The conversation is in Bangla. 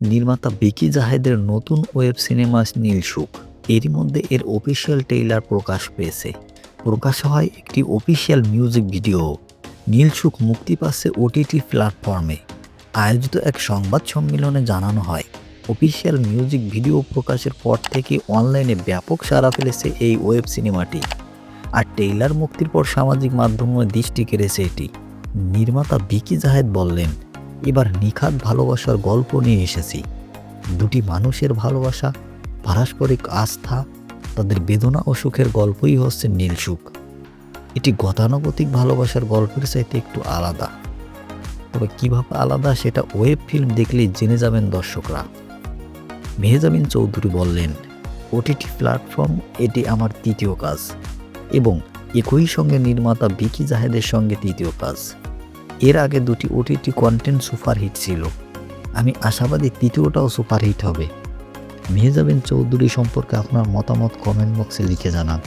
নির্মাতা বিকি জাহেদের নতুন ওয়েব সিনেমা নীলসুখ এরই মধ্যে এর অফিসিয়াল ট্রেইলার প্রকাশ পেয়েছে। প্রকাশ হয় একটি অফিসিয়াল মিউজিক ভিডিও নীলসুখ মুক্তি পাচ্ছে ওটিটি প্ল্যাটফর্মে আয়োজিত এক সংবাদ সম্মেলনে জানানো হয় অফিসিয়াল মিউজিক ভিডিও প্রকাশের পর থেকে অনলাইনে ব্যাপক সাড়া ফেলেছে এই ওয়েব সিনেমাটি। আর ট্রেইলার মুক্তির পর সামাজিক মাধ্যমে দৃষ্টি কেড়েছে এটি। নির্মাতা বিকি জাহেদ বললেন এবার নিখাত ভালোবাসার গল্প নিয়ে এসেছি। দুটি মানুষের ভালোবাসা, পারস্পরিক আস্থা, তাদের বেদনা ও সুখের গল্পই হচ্ছে নীলসুখ এটি গতানুগতিক ভালোবাসার গল্পের চাইতে একটু আলাদা। তবে কীভাবে আলাদা সেটা ওয়েব ফিল্ম দেখলেই জেনে যাবেন দর্শকরা। মেহজাবিন চৌধুরী বললেন, ওটিটি প্ল্যাটফর্ম, এটি আমার তৃতীয় কাজ এবং একই সঙ্গে নির্মাতা বিকি জাহেদের সঙ্গে তৃতীয় কাজ। এর আগে দুটি ওটিটি কন্টেন্ট সুপারহিট ছিল। আমি আশাবাদী তৃতীয়টাও সুপারহিট হবে। মেহজাবিন চৌধুরী সম্পর্কে আপনার মতামত কমেন্ট বক্সে লিখে জানান।